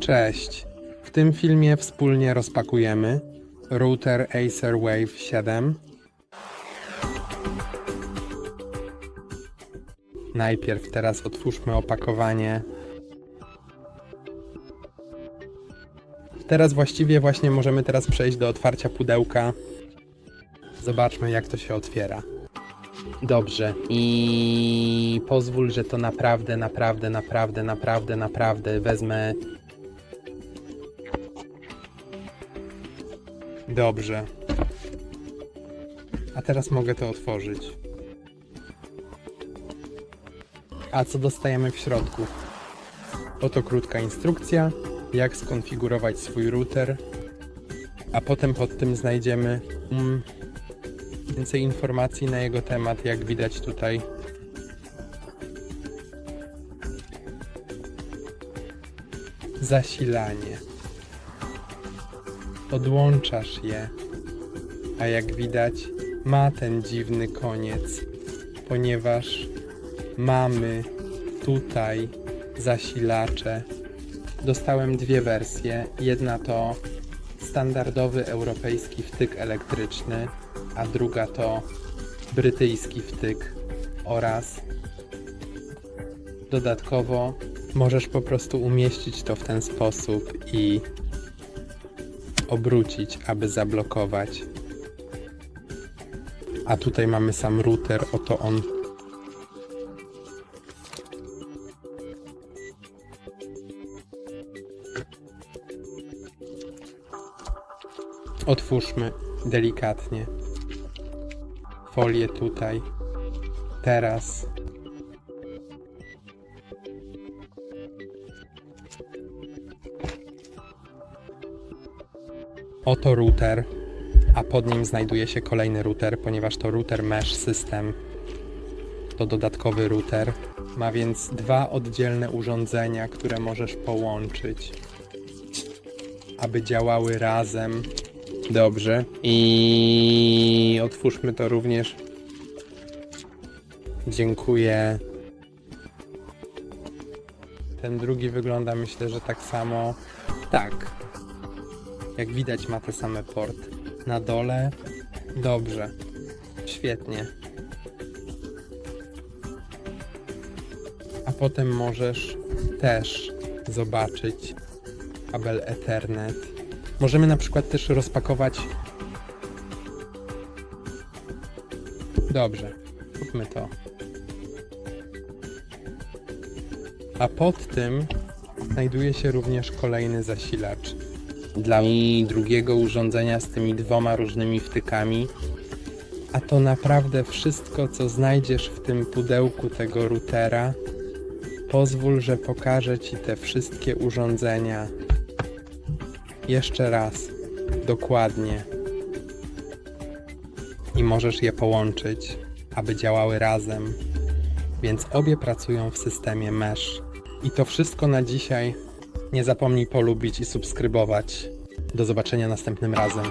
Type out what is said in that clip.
Cześć. W tym filmie wspólnie rozpakujemy router Acer Wave 7. Najpierw teraz otwórzmy opakowanie. Teraz właściwie właśnie możemy teraz przejść do otwarcia pudełka. Zobaczmy jak to się otwiera. Dobrze. I pozwól, że to naprawdę, naprawdę, naprawdę, naprawdę, naprawdę wezmę. Dobrze. A teraz mogę to otworzyć. A co dostajemy w środku? Oto krótka instrukcja, jak skonfigurować swój router, a potem pod tym znajdziemy mm, więcej informacji na jego temat, jak widać tutaj. Zasilanie. Odłączasz je, a jak widać, ma ten dziwny koniec, ponieważ mamy tutaj zasilacze. Dostałem dwie wersje. Jedna to standardowy europejski wtyk elektryczny, a druga to brytyjski wtyk oraz dodatkowo możesz po prostu umieścić to w ten sposób i obrócić, aby zablokować. A tutaj mamy sam router, oto on. Otwórzmy delikatnie folię tutaj. Teraz. Oto router, a pod nim znajduje się kolejny router, ponieważ to router mesh system. To dodatkowy router. Ma więc dwa oddzielne urządzenia, które możesz połączyć, aby działały razem. Dobrze. I otwórzmy to również. Dziękuję. Ten drugi wygląda myślę, że tak samo. Tak. Jak widać ma te same porty. Na dole. Dobrze. Świetnie. A potem możesz też zobaczyć kabel Ethernet. Możemy na przykład też rozpakować. Dobrze, róbmy to. A pod tym znajduje się również kolejny zasilacz. Dla mi drugiego urządzenia z tymi dwoma różnymi wtykami. A to naprawdę wszystko, co znajdziesz w tym pudełku tego routera. Pozwól, że pokażę Ci te wszystkie urządzenia. Jeszcze raz, dokładnie. I możesz je połączyć, aby działały razem. Więc obie pracują w systemie mesh. I to wszystko na dzisiaj. Nie zapomnij polubić i subskrybować. Do zobaczenia następnym razem.